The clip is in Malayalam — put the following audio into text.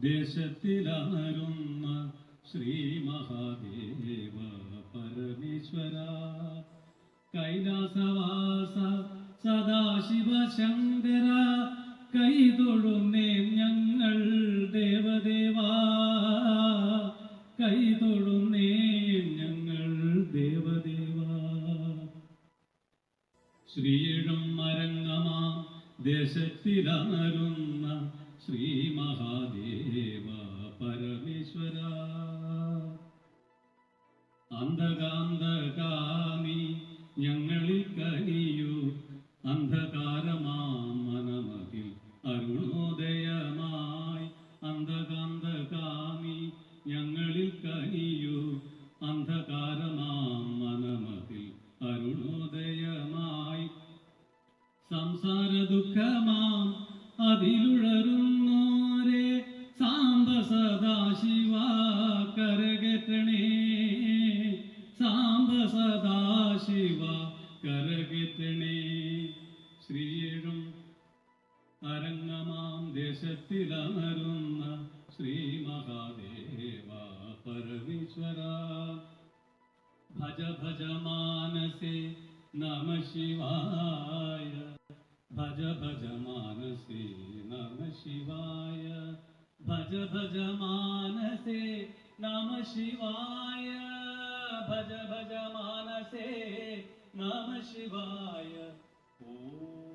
ദേശത്തിലമരുന്ന ശ്രീ മഹാദേവ പരമേശ്വര. കൈലാസവാസ സദാശിവ ശങ്കര. കൈതൊഴുന്നേ ഞങ്ങൾ ദേവദേവാ. കൈതൊഴുന്നേ ഞങ്ങൾ ദേവദേവാ. ശ്രീയിടും മരങ്ങമാ ദേശത്തിലമരുന്ന ശ്രീ മഹാദേവ പരമേശ്വര. അന്ധകാന്ധകാമി ഞങ്ങളിൽ കനിയു. അന്ധകാരമാം മനമതിൽ അരുണോദയമായി. അന്ധകാന്ധകാമി ഞങ്ങളിൽ കനിയു. അന്ധകാരമാം മനമതിൽ അരുണോദയമായി. സംസാര ദുഃഖമാം അതിലുഴറുന്നോരെ കരകെട്ടണേ. സാംബ സദാശിവ കരകെട്ടണേ. ശ്രീയേഴും അരങ്ങമാം ദേശത്തിലമരുന്ന ശ്രീ മഹാദേവ പരമേശ്വര. ഭജ ഭജ മാനസേ നമ ശിവായ. ഭജ ഭജ മാനസേ നമ ശിവായ. ഭജ ഭജ മാനസേ നമ ശിവായ ഭജ ഭജ മാനസേ നമ ശിവായ ഓം